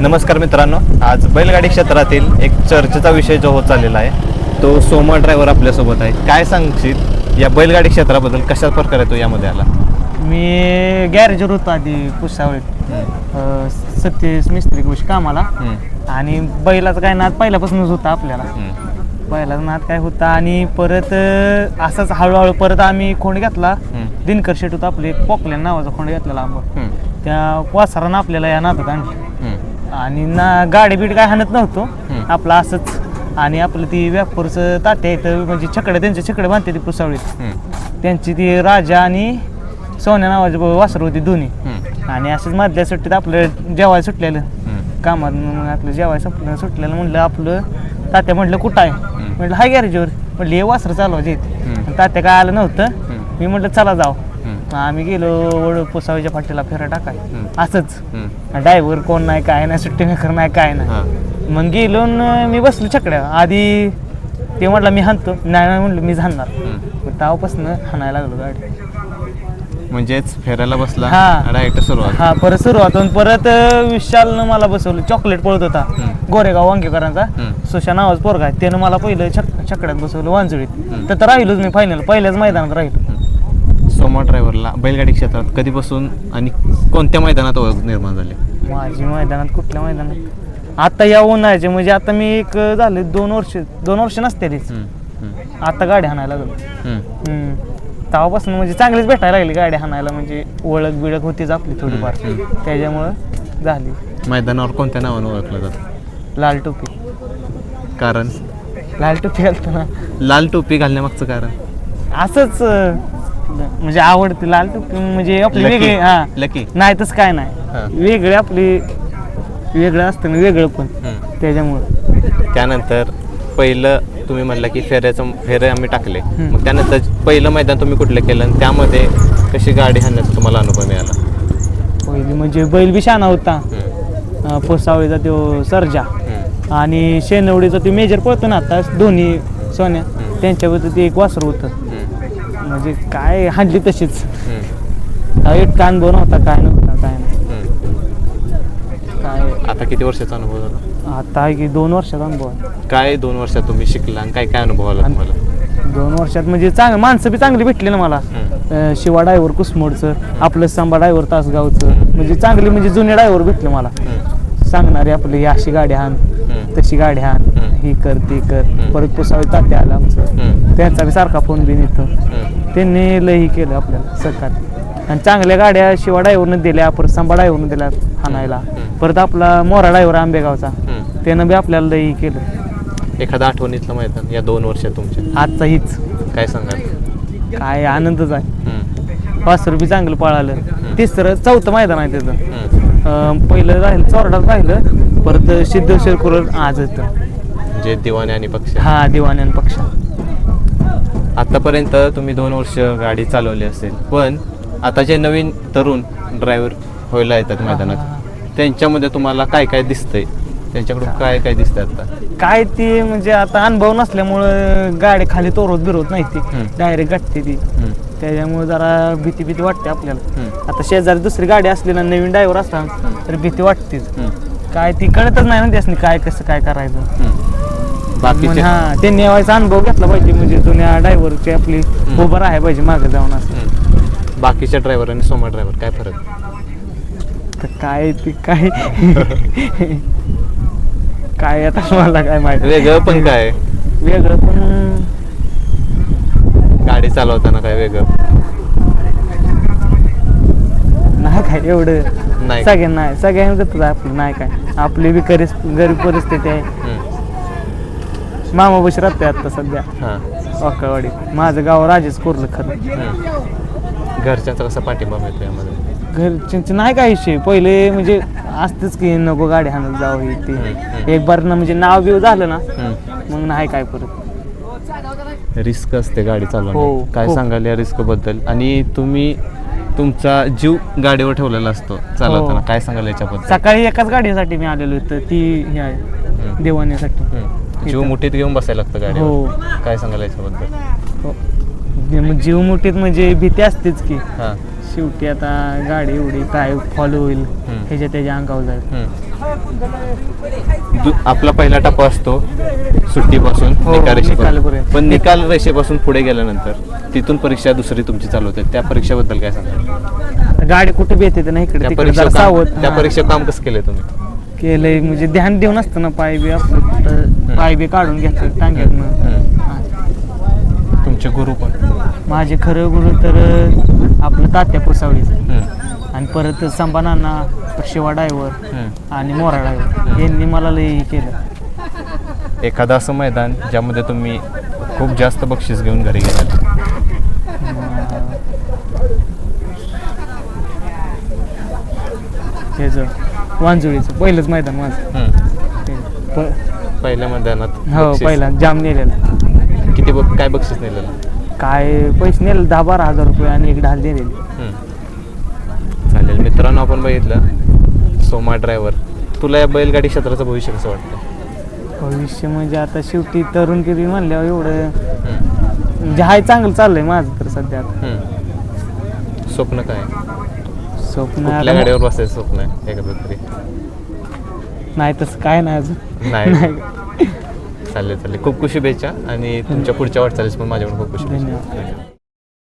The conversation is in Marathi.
नमस्कार मित्रांनो आज बैलगाडी क्षेत्रातील एक चर्चेचा विषय जो होत चाललेला आहे तो सोमा ड्रायव्हर आपल्यासोबत आहे. काय सांगशील? या बैलगाडी क्षेत्राबद्दल कशा प्रकारे तो यामध्ये आला? मी गॅरेजवर होतो आधी पुसावळीत. अं, सतीश मिस्त्री गोष्ट कामाला. आणि बैलाचा काय नाद पहिल्यापासूनच होता आपल्याला. बैलाचा नाद काय होता आणि परत असंच हळूहळू परत आम्ही खोंड घेतला. दिनकर शेट होता आपले पोकल्यान नावाचा खोंड घेतलेला आंबा. त्या वासरानं आपल्याला या नादात आणलं. आणि ना गाडी बीड काय हाणत नव्हतो. आपलं असंच. आणि आपलं ती व्यापारचं तात्या इथं म्हणजे छकडे त्यांचे छकडे बांधते ती पुसावळीत. त्यांची ती राजा आणि सोन्या नावाची वासर होती दोन्ही. आणि असंच मधल्या सुट्टीत आपलं जेवायला सुटलेलं. कामात मग आपलं जेवायला संपलं सुटलेलं म्हणलं आपलं तात्या म्हटलं कुठं आहे? म्हटलं हाय गॅरेजवर म्हटलं हे वासरं चालवायचे. तात्या काय आलं नव्हतं. मी म्हटलं चला जाऊ. आम्ही गेलो वड पुसावीच्या फाटीला फेरा टाकाय. हम्म. असंच. ड्रायव्हर कोण नाही काय नाही सुट्टी मेकर नाही काय नाही. मग गेलो न मी बसलो छकड्या. आधी ते म्हटलं मी हाणतो. नाही नाही म्हटलं मी हाणणार. हम्म. मग तेव्हापासून हाणायला लागलो गाडी. म्हणजेच फेरायला बसला हा. डायरेक्ट सुरुवात. हा परत सुरुवात होऊन परत अं, विशालनं मला बसवलं. चॉकलेट पळत होता. हम्म. गोरेगाव वांगेकरांचा. हम्म. सुशा नावाचा पोरगा आहे. त्यानं मला पहिलं छक छकड्यात बसवलं वांजुळीत. तर राहिलोच मी फायनल पहिल्याच मैदानात राहिलो. सोमा ड्रायव्हरला बैलगाडी क्षेत्रात कधीपासून आणि कोणत्या मैदानात ओळख निर्माण झाली? माझी मैदानात कुठल्या मैदानात? आता या उन्हाळ्याचे म्हणजे आता मी एक झाले दोन वर्ष दोन वर्ष हम्म, हम्म, आता गाडी हाणायला लागलो. हम्म. तेव्हापासून म्हणजे चांगलीच भेटायला लागली गाडी हाणायला म्हणजे ओळख बिळख होतीच आपली थोडीफार. त्याच्यामुळं झाली. मैदानावर कोणत्या नावानं ओळखलं जातं? लाल टोपी. कारण? लाल टोपी घालतो ना लाल टोपी घालण्यामागचं कारण? असंच म्हणजे आवडते लाल टोपी म्हणजे आपली Lucky. वेगळी हा. लकी. नाही तसं काय हा. नाही वेगळे आपली वेगळं असतं ना वेगळं पण. त्याच्यामुळं. त्यानंतर पहिलं तुम्ही म्हणला की फेऱ्याचं फेरे आम्ही टाकले. मग त्यानंतर पहिलं मैदान तुम्ही कुठलं केलं? आणि त्यामध्ये कशी गाडी हाणण्याचा तुम्हाला अनुभव मिळाला? पहिली म्हणजे बैल बी शाना होता. हम्म, अं, पोसावळीचा तो सर्जा. हम्म, आणि शेनवडीचा ते मेजर पळतो ना आता दोन्ही सोन्या. त्यांच्याबद्दल ते एक वासर होतं. म्हणजे काय हाणली तशीच. एक कान बोन होता काय नव्हता काय नाही. काय? आता किती वर्षाचा अनुभव झाला? आता की दोन वर्षात अनुभव आहे. काय दोन वर्षात तुम्ही शिकला आणि काय काय अनुभव आला आणि- तुम्हाला? दोन वर्षात म्हणजे चांग माणसं बी चांगली भेटली ना मला. शिवा डायव्हर कुसमोडचं आपलं सांबा डायव्हर तासगावचं. म्हणजे चांगली म्हणजे जुने डायव्हर भेटले मला. सांगणारे आपली ही अशी गाडी हम्म, तशी गाडी हम्म. ही कर ती कर. परत पुसावी तात्या आला आमचं. त्यांचा बी सारखा फोन बिन येतो त्यांनी लई केलं आपल्याला सहकार्य आणि चांगल्या गाड्या शिवा डायव्हरनं दिल्या परत सांबा डायव्हरनं दिल्या हाणायला हम्म. परत आपला मोरा डायव्हर आंबेगावचा. त्यानं बी आपल्याला लई केलं. एखादं आठवणीतलं मैदान या दोन वर्षात तुमच्या? आजचा हीच. काय सांगाल? काय आनंदच आहे. वासर बी चांगलं पळालं. तिसरं चौथं मैदान आहे त्याचं. पहिलं राहिलं चोरडात राहिलं परत सिद्धेश्वर कुरल आज होतं जे दिवाने आणि पक्ष. हा दिवाण्यान पक्ष. आतापर्यंत तुम्ही दोन वर्ष गाडी चालवली असेल पण आता जे नवीन तरुण ड्रायव्हर व्हायला येतात मैदानात त्यांच्यामध्ये तुम्हाला काय काय दिसतंय? त्यांच्याकडून काय काय दिसतंय आता? काय ती म्हणजे आता अनुभव नसल्यामुळं गाडी खाली तोरत बिरवत नाही ती. डायरेक्ट गाठते ती. त्याच्यामुळे जरा भीती भीती वाटते आपल्याला. आता शेजारी दुसरी गाडी असली ना नवीन ड्रायव्हर असला तर भीती वाटतेच. काय ती कळतच नाही ना त्यासनी काय कसं काय करायचं. बाकीचे. हा त्यांनी यावायचा अनुभव घेतला पाहिजे म्हणजे जुन्या ड्रायव्हरची आपली उभं राहायला पाहिजे मागे जाऊन असं. हम्म. बाकीच्या ड्रायव्हर आणि सोमा ड्रायव्हर काय फरक? तर काय ती काय? काय आता मला काय माहिती? वेगळं पण काय? वेगळं पण गाडी चालवताना काय वेगळं? नाही काय एवढं. नाही. सगळ्यांना नाही सगळ्यांना आपलं नाही काय? आपली बी गरीब गरीब परिस्थिती आहे. मामा बशी राहते आता सध्या. हां. वाकळवाडी. माझं गाव राजेश कोरलं खरं. घरच्यांचा कसा पाठिंबा मिळतो यामध्ये? घरच्यांचं नाही काय विषय. पहिले म्हणजे असतेच की नको गाडी हाणत जावं हे ते. एक बार ना म्हणजे नाव बिव झालं ना. मग नाही काय परत. रिस्क असते गाडी हो, चालवण्यात काय खूप. सांगाल या रिस्कबद्दल? आणि तुम्ही तुमचा जीव गाडीवर ठेवलेला असतो चालवताना. हो. काय सांगाल याच्याबद्दल? सकाळी एकाच गाडीसाठी मी आलेलो होतो. ती हे आहे. देवाण्यासाठी. जीव मुठीत घेऊन बसायला लागतं हो. काय सांगाल याच्याबद्दल हो. मग जीव मुठीत म्हणजे भीती असतेच की हां शेवटी आता गाडी एवढी काय फॉलो होईल. ह्याच्या त्याच्या अंगावर जाईल हम्म. दु- आपला पहिला टप्पा असतो सुट्टीपासून हो, निकाल निकालापर्यंत. पण निकाल रेषेपासून पुढे गेल्यानंतर तिथून परीक्षा दुसरी तुमची चालू होते त्या परीक्षेबद्दल काय सांगा गाडी कुठे बी येते ना इकडे त्या तिकडे परीक्षा जरा सावध त्या हा. परीक्षा काम कसं केलंय तुम्ही केलंय म्हणजे ध्यान देऊन असतं ना पाय बी पाय बी काढून घेतलं टांग्यातनं हम्म. हा. तुमचे गुरु पण. माझे खरं गुरु तर आपलं तात्या पुसावळीचं हम्म. आणि परत संपानांना शिवा डायव्हर हम्म. आणि मोरा डायव्हर यांनी मला लई केलं. एखादं असं मैदान ज्यामध्ये तुम्ही खूप जास्त बक्षीस घेऊन घरी गेलात? त्याचं वांजुळीचं पहिलंच मैदान माझं हम्म. ते प- पहिल्या मैदानात हो बक्षीस. पहिला जाम नेलेलं किती ब- काय बक्षीस नेलेलं काय पैसे नेले दहा बारा हजार रुपये आणि एक ढाल दिलेली हम्म. चालेल मित्रांनो आपण बघितलं सोमा ड्रायव्हर तुला या बैलगाडी क्षेत्राचं भविष्य कसं वाटतं भविष्य म्हणजे आता शेवटी तरुण किती म्हणल्यावर एवढं हम्म. म्हणजे हाय चांगलं चाललंय माझं तर सध्या आता. हम्म. स्वप्न काय स्वप्न कुठल्या आता गाडीवर बसायचं स्वप्न आहे? तरी. नाही तसं काय नाही अजून. नाही. चालेल चालेल. खूप खूप शुभेच्छा आणि तुमच्या पुढच्या वाटचालीस पण माझ्याकडून खूप धन्यवाद. धन्यवाद.